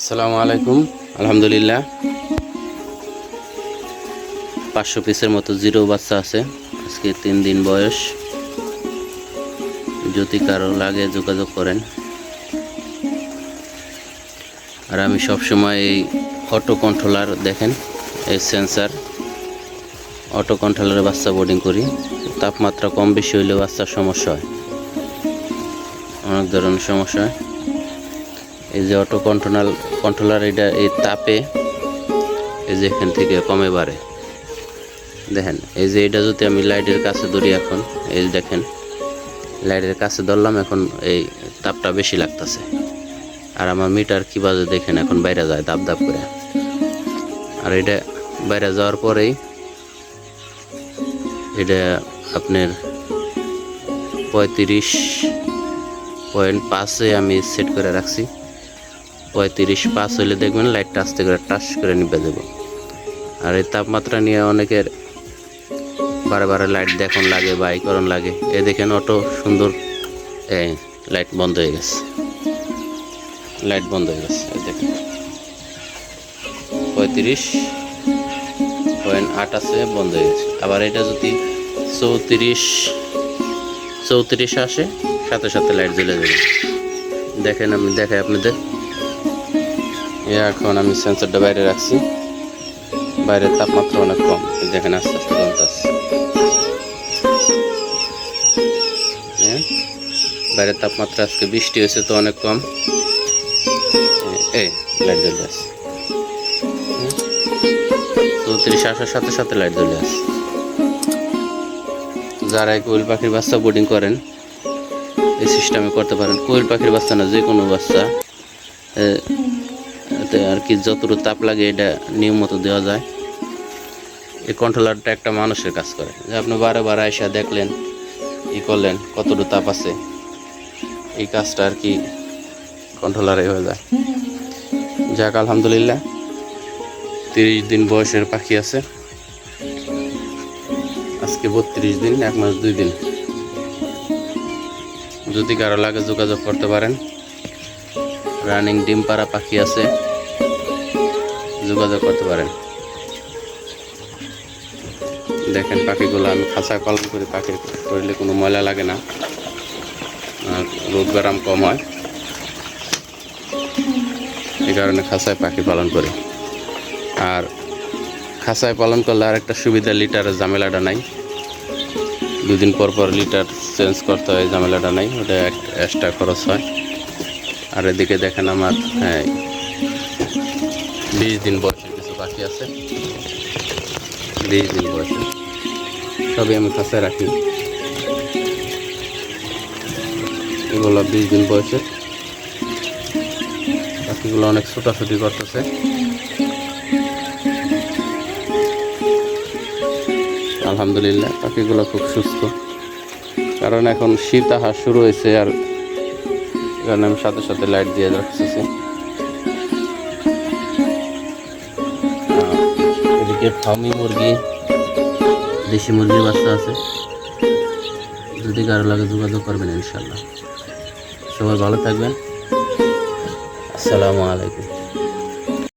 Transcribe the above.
আসসালামু আলাইকুম। আলহামদুলিল্লাহ। পাঁচশো পিসের মতো জিরো বাচ্চা আছে। আজকে তিন দিন বয়স। যদি কারও লাগে যোগাযোগ করেন। আর আমি সবসময় এই অটো কন্ট্রোলার দেখেন, এই সেন্সার অটো কন্ট্রোলারে বাচ্চা বোর্ডিং করি। তাপমাত্রা কম বেশি হইলে বাচ্চার সমস্যা হয়। অনেক ধরনের সমস্যা হয়। এই যে অটো কন্ট্রোলার কন্ট্রোলার এটা এই তাপে এই যে এখান থেকে কমে বাড়ে। দেখেন, এই যে এটা যদি আমি লাইটের কাছে ধরি এখন, এই দেখেন, লাইটের কাছে ধরলাম, এখন এই তাপটা বেশি লাগতেছে। আর আমার মিটার কি বাজে দেখেন, এখন বাইরে যায় দাপ দাপ করে। আর এটা বাইরে যাওয়ার পরেই এটা আপনার পঁয়ত্রিশ পয়েন্ট পাঁচে আমি সেট করে রাখছি। পঁয়ত্রিশ, পাঁচ হইলে দেখবেন লাইটটা আস্তে করে টাচ করে নিবে দেবো। আর এই তাপমাত্রা নিয়ে অনেকের বারে লাইট দেখুন লাগে বা করণ লাগে। এ দেখেন অটো সুন্দর লাইট বন্ধ হয়ে গেছে। লাইট বন্ধ হয়ে গেছে, এই দেখেন। পঁয়ত্রিশ পয়েন্ট আট আছে, বন্ধ হয়ে গেছে। আবার এটা যদি চৌত্রিশ চৌত্রিশ আসে, সাথে সাথে লাইট জ্বলে যাবে। দেখেন আমি দেখাই আপনাদের। এখন আমি সেন্সরটা বাইরে রাখছি। বাইরের তাপমাত্রা অনেক কম দেখেন আস্তে আস্তে কমতে আসছে। হ্যাঁ? বাইরের তাপমাত্রা আজকে বৃষ্টি হয়েছে তো অনেক কম। এই লাইট জ্বলে আসছে। চৌত্রিশ আসার সাথে সাথে লাইট জ্বলে আসছে। যারা কোয়েল পাখির বাচ্চা বোর্ডিং করেন, এই সিস্টেমে করতে পারেন। কোয়েল পাখির বাচ্চা না যে কোনো বাচ্চা এতে আর কি যতটুকু তাপ লাগে এটা নিয়ম মতো দেওয়া যায়। এই কন্ট্রোলারটা একটা মানুষের কাজ করে। যে আপনি বারে বারে এসে দেখলেন, ই করলেন, কতটুকু তাপ আছে, এই কাজটা আর কি কন্ট্রোলারে হয়ে যায়। যাক, আলহামদুলিল্লাহ, তিরিশ দিন বয়সের পাখি আছে। আজকে বত্রিশ দিন, এক মাস দুই দিন। যদি কারও লাগে যোগাযোগ করতে পারেন। রানিং ডিম পাড়া পাখি আছে। যোগাযোগ করতে পারেন। দেখেন পাখিগুলো, আমি খাঁচা পালন করি পাখির শরীরে কোনো ময়লা লাগে না। আর রোগ ব্যারাম কম হয়। এই কারণে খাঁচায় পাখি পালন করি। আর খাঁচায় পালন করলে আর একটা সুবিধা লিটারের ঝামেলাটা নাই। দুদিন পর পর লিটার চেঞ্জ করতে হয়, ঝামেলাটা নাই। ওটা এক্সট্রা খরচ হয়। আর এদিকে দেখেন আমার হ্যাঁ বিশ দিন বয়সের কিছু পাখি আছে। বিশ দিন বয়সের। সবই আমি কাছে রাখি। এগুলো বিশ দিন বয়সের। পাখিগুলো অনেক ছোটাছুটি করতেছে। আলহামদুলিল্লাহ পাখিগুলো খুব সুস্থ। কারণ এখন শীত আহা শুরু হয়েছে আর কারণে আমি সাথে সাথে লাইট দিয়ে রাখতেছি এদিকে ফার্মি মুরগি, দেশি মুরগির বাচ্চা আছে, যদি কারও লাগে যোগাযোগ করবেন ইনশাল্লাহ। সবাই ভালো থাকবেন। আসসালামু আলাইকুম।